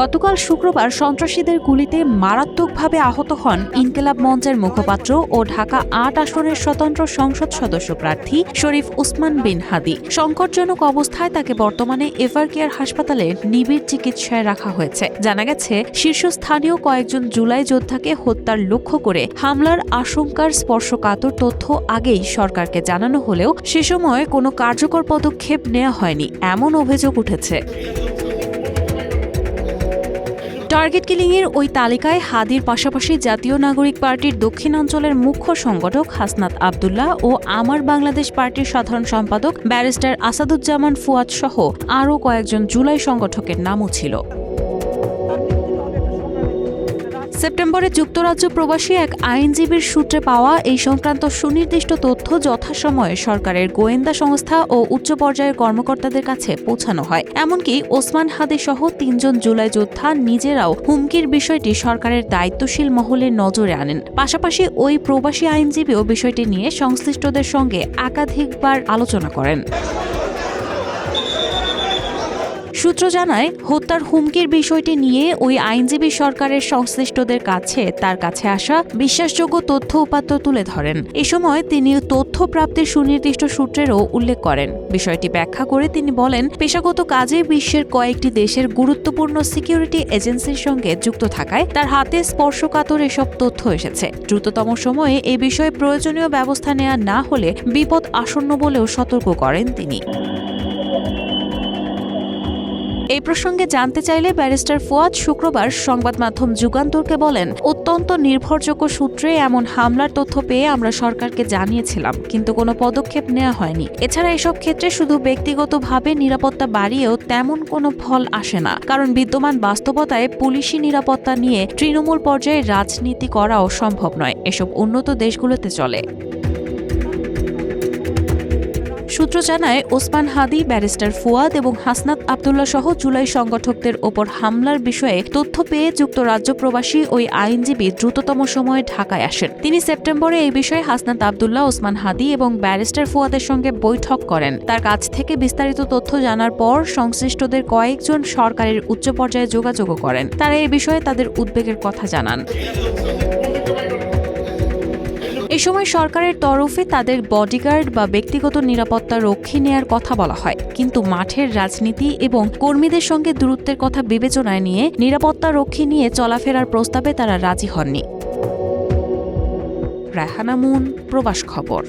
গতকাল শুক্রবার সন্ত্রাসীদের গুলিতে মারাত্মকভাবে আহত হন ইনকেলাব মঞ্চের মুখপাত্র ও ঢাকা আট আসনের স্বতন্ত্র সংসদ সদস্য প্রার্থী শরীফ উসমান বিন হাদি। সংকটজনক অবস্থায় তাকে বর্তমানে এভার কেয়ার হাসপাতালে নিবিড় চিকিৎসায় রাখা হয়েছে। জানা গেছে, শীর্ষস্থানীয় কয়েকজন জুলাই যোদ্ধাকে হত্যার লক্ষ্য করে হামলার আশঙ্কার স্পর্শকাতর তথ্য আগেই সরকারকে জানানো হলেও সে সময় কোনো কার্যকর পদক্ষেপ নেওয়া হয়নি, এমন অভিযোগ উঠেছে। টার্গেট কিলিংয়ের ওই তালিকায় হাদির পাশাপাশি জাতীয় নাগরিক পার্টির দক্ষিণাঞ্চলের মুখ্য সংগঠক হাসনাত আবদুল্লাহ ও আমার বাংলাদেশ পার্টির সাধারণ সম্পাদক ব্যারিস্টার আসাদুজ্জামান ফুয়াদ সহ আরও কয়েকজন জুলাই সংগঠকের নামও ছিল। সেপ্টেম্বরে যুক্তরাজ্য প্রবাসী এক আইনজীবীর সূত্রে পাওয়া এই সংক্রান্ত সুনির্দিষ্ট তথ্য যথাসময়ে সরকারের গোয়েন্দা সংস্থা ও উচ্চ পর্যায়ের কর্মকর্তাদের কাছে পৌঁছানো হয়। এমনকি ওসমান হাদি সহ তিনজন জুলাই যোদ্ধা নিজেরাও হুমকির বিষয়টি সরকারের দায়িত্বশীল মহলের নজরে আনেন। পাশাপাশি ওই প্রবাসী আইনজীবীও বিষয়টি নিয়ে সংশ্লিষ্টদের সঙ্গে একাধিকবার আলোচনা করেন। সূত্র জানায়, হত্যার হুমকির বিষয়টি নিয়ে ওই আইনজীবী সরকারের সংশ্লিষ্টদের কাছে, তার কাছে আসা বিশ্বাসযোগ্য তথ্য উপাত্ত তুলে ধরেন। এ সময় তিনি তথ্য প্রাপ্তির সুনির্দিষ্ট সূত্রেরও উল্লেখ করেন। বিষয়টি ব্যাখ্যা করে তিনি বলেন, পেশাগত কাজে বিশ্বের কয়েকটি দেশের গুরুত্বপূর্ণ সিকিউরিটি এজেন্সির সঙ্গে যুক্ত থাকায় তার হাতে স্পর্শকাতর এসব তথ্য এসেছে। দ্রুততম সময়ে এ বিষয়ে প্রয়োজনীয় ব্যবস্থা নেওয়া না হলে বিপদ আসন্ন বলেও সতর্ক করেন তিনি। এই প্রসঙ্গে জানতে চাইলে ব্যারিস্টার ফুয়াদ শুক্রবার সংবাদ মাধ্যম যুগান্তরকে বলেন, অত্যন্ত নির্ভরযোগ্য সূত্রে এমন হামলার তথ্য পেয়ে আমরা সরকারকে জানিয়েছিলাম, কিন্তু কোনো পদক্ষেপ নেওয়া হয়নি। এছাড়া এসব ক্ষেত্রে শুধু ব্যক্তিগতভাবে নিরাপত্তা বাড়িয়েও তেমন কোনো ফল আসে না। কারণ বিদ্যমান বাস্তবতায় পুলিশি নিরাপত্তা নিয়ে তৃণমূল পর্যায়ে রাজনীতি করাও সম্ভব নয়। এসব উন্নত দেশগুলোতে চলে। সূত্র জানায়, ওসমান হাদি, ব্যারিস্টার ফুয়াদ এবং হাসনাত আবদুল্লাহ সহ জুলাই সংগঠকদের ওপর হামলার বিষয়ে তথ্য পেয়ে যুক্তরাজ্য প্রবাসী ওই আইনজীবী দ্রুততম সময়ে ঢাকায় আসেন। তিনি সেপ্টেম্বরে এই বিষয়ে হাসনাত আবদুল্লাহ, ওসমান হাদি এবং ব্যারিস্টার ফুয়াদের সঙ্গে বৈঠক করেন। তার কাছ থেকে বিস্তারিত তথ্য জানার পর সংশ্লিষ্টদের কয়েকজন সরকারের উচ্চ পর্যায়ে যোগাযোগও করেন। তারা এ বিষয়ে তাদের উদ্বেগের কথা জানান। সময় সরকারের তরফে তাদের বডিগার্ড বা ব্যক্তিগত নিরাপত্তা রক্ষী নেয়ার কথা বলা হয়। কিন্তু মাঠের রাজনীতি এবং কর্মীদের সঙ্গে দূরত্বের কথা বিবেচনায় নিয়ে নিরাপত্তা রক্ষী নিয়ে চলাফেরার প্রস্তাবে তারা রাজি হননি। রায়হানামুন প্রবাস খবর।